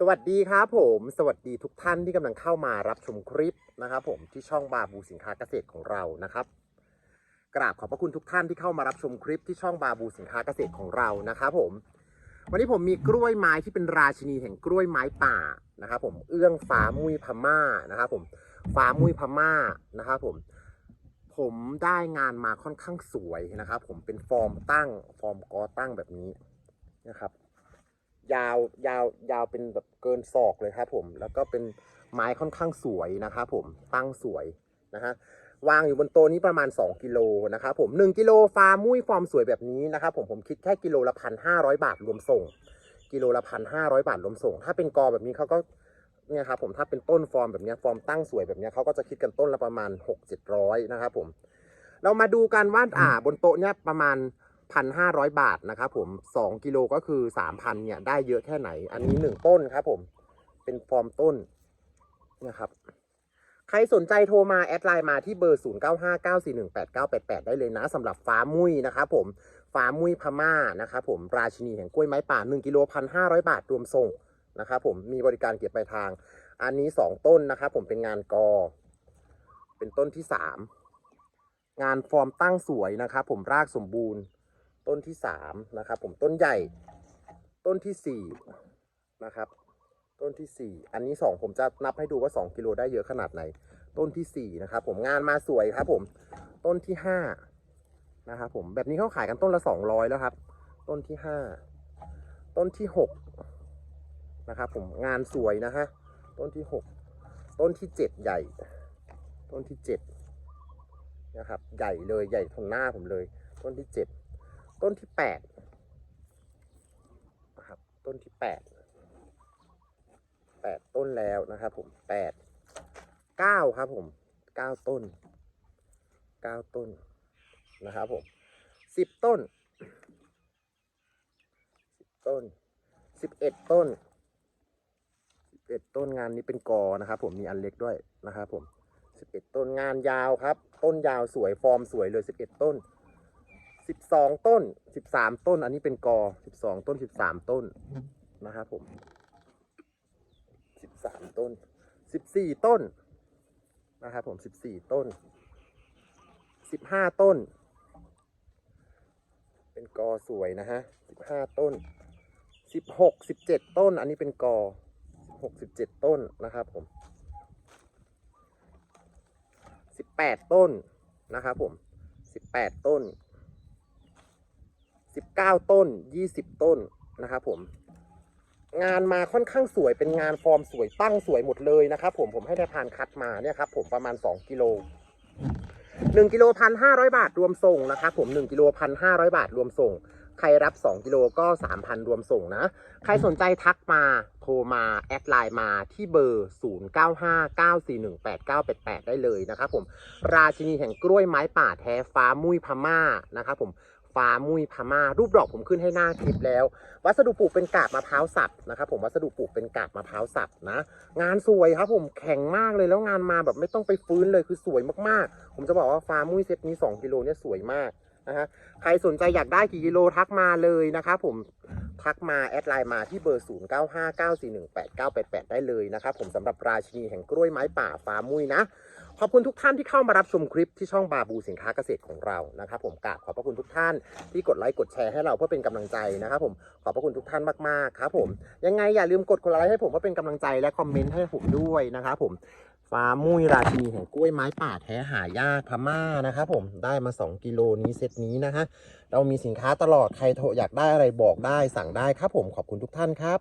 สวัสดีครับผม สวัสดีทุกท่านที่กำลังเข้ามารับชมคลิปนะครับ ผมที่ช่องบาบูสินค้าเกษตรของเรานะครับ กราบขอบพระคุณทุกท่านที่เข้ามารับชมคลิปที่ช่องบาบูสินค้าเกษตรของเรานะครับผม วันนี้ผมมีกล้วยไม้ที่เป็นราชินีแห่งกล้วยไม้ป่านะครับ ผมเอื้องฟ้ามุยพม่านะครับ ผมฟ้ามุยพม่านะครับ ผม ผมได้งานมาค่อนข้างสวยนะครับ ผมเป็นฟอร์มตั้งฟอร์มกอตั้งแบบนี้นะครับ ยาวยาวยาวเป็นแบบเกินศอกเลยครับผม แล้วก็เป็นไม้ค่อนข้างสวยนะครับผมตั้งสวยนะฮะวางอยู่บนโต๊ะนี้ประมาณ 2 กิโลนะครับผม 1 กิโลฟาร์มุ้ยฟอร์มสวยแบบนี้นะครับผมผมคิดแค่กิโลละพันห้าร้อยบาทรวมส่ง กิโลละพันห้าร้อยบาทรวมส่ง ถ้าเป็นกอแบบนี้เขาก็เนี่ยครับผมถ้าเป็นต้นฟอร์มแบบนี้ฟอร์มตั้งสวยแบบนี้เขาก็จะคิดกันต้นละประมาณ6 7 0 0นะครับผมเรามาดูกันว่าอ่าบนโต๊ะเนี้ยประมาณ 1,500 บาทนะครับผม 2 กิโลก็คือ 3,000 เนี่ย ได้เยอะแค่ไหน อันนี้ 1 ต้นครับผม เป็นฟอร์มต้นนะครับ ใครสนใจโทรมา แอดไลน์มาที่เบอร์ 0959418988 ได้เลยนะสำหรับฟ้ามุ้ยนะครับผม ฟ้ามุ้ยพม่านะครับผม ราชินีแห่งกล้วยไม้ป่า 1 กิโล 1,500 บาทรวมส่งนะครับผม มีบริการเก็บปลายทาง อันนี้ 2 ต้นนะครับผม เป็นงานกอ เป็นต้นที่ 3 งานฟอร์มตั้งสวยนะครับผม รากสมบูรณ์ ต้นที่สามนะครับผมต้นใหญ่ต้นที่สี่นะครับ ต้นที่สี่อันนี้สองผมจะนับให้ดูว่าสองกิโลได้เยอะขนาดไหน ต้นที่สี่นะครับผมงานมาสวยครับผมต้นที่ห้านะครับผมแบบนี้เขาขายกันต้นละสองร้อยแล้วครับ ต้นที่ห้าต้นที่หกนะครับผมงานสวยนะฮะต้นที่หกต้นที่เจ็ดใหญ่ ต้นที่เจ็ดนะครับ ใหญ่เลยใหญ่ทนหน้าผมเลย ต้นที่เจ็ด ต้นที่แปดนะครับ ต้นที่แปดแปดต้นแล้วนะครับ ผมแปดเก้าครับผมเก้าต้นเก้าต้นนะครับผมสิบต้นสิบต้นสิบเอ็ดต้นสิบเอ็ดต้นงานนี้เป็นกอนะครับ ผมมีอันเล็กด้วยนะครับผมสิบเอ็ดต้นงานยาวครับ ต้นยาวสวยฟอร์มสวยเลยสิบเอ็ดต้น สิบสองต้นสิบสามต้น อันนี้เป็นกอสิบสองต้นสิบสามต้นนะครับผมสิบสามต้นสิบสี่ต้นนะครับผมสิบสี่ต้นสิบห้าต้น เป็นกอสวยนะฮะสิบห้าต้นสิบหกสิบเจ็ดต้น อันนี้เป็นกอหกสิบเจ็ดต้นนะครับผมสิบแปดต้นนะครับผมสิบแปดต้น 9 ต้น 20 ต้นนะครับผม งานมาค่อนข้างสวยเป็นงานฟอร์มสวยตั้งสวยหมดเลยนะครับผมผมให้นายพานคัดมาเนี่ยครับผมประมาณ 2 กิโล1กิโลพันห้าร้อยบาทรวมส่งนะครับผม1กิโลพันห้าร้อยบาทรวมส่ง ใครรับ 2กิโลก็3,000รวมส่งนะ ใครสนใจทักมาโทรมา แอดไลน์มาที่เบอร์ 0959418988 ได้เลยนะครับผม ราชินีแห่งกล้วยไม้ป่าแท้ฟ้ามุ้ยพม่านะครับผม ฟ้ามุ้ยพม่า รูปดอกผมขึ้นให้หน้าคลิปแล้ว วัสดุปลูกเป็นกาบมะพร้าวสับนะครับผมวัสดุปลูกเป็นกาบมะพร้าวสับนะ งานสวยครับผมแข็งมากเลยแล้วงานมาแบบไม่ต้องไปฟื้นเลยคือสวยมากๆ ผมจะบอกว่าฟ้ามุ้ยเซตนี้ 2กิโลเนี่ยสวยมาก นะฮะใครสนใจอยากได้กี่กิโลทักมาเลยนะครับผมทักมาแอดไลน์มาที่เบอร์ 0959418988 ได้เลยนะครับผมสำหรับราชินีแห่งกล้วยไม้ป่าฟ้ามุ้ยนะ ขอบคุณทุกท่านที่เข้ามารับชมคลิปที่ช่องบาบูสินค้าเกษตรของเรานะครับผมกราบขอบพระคุณทุกท่านที่กดไลค์กดแชร์ให้เราเพื่อเป็นกำลังใจนะครับผมขอบพระคุณทุกท่านมากๆครับผมยังไงอย่าลืมกดกดไลค์ให้ผมเพื่อเป็นกำลังใจและคอมเมนต์ให้ผมด้วยนะครับผม ฟ้ามุ้ยราชินีแห่งกล้วยไม้ป่าแท้หายากพม่านะครับผมได้มา 2 กิโลนี้เซตนี้นะฮะเรามีสินค้าตลอดใครโทรอยากได้อะไรบอกได้สั่งได้ครับผมขอบคุณทุกท่านครับ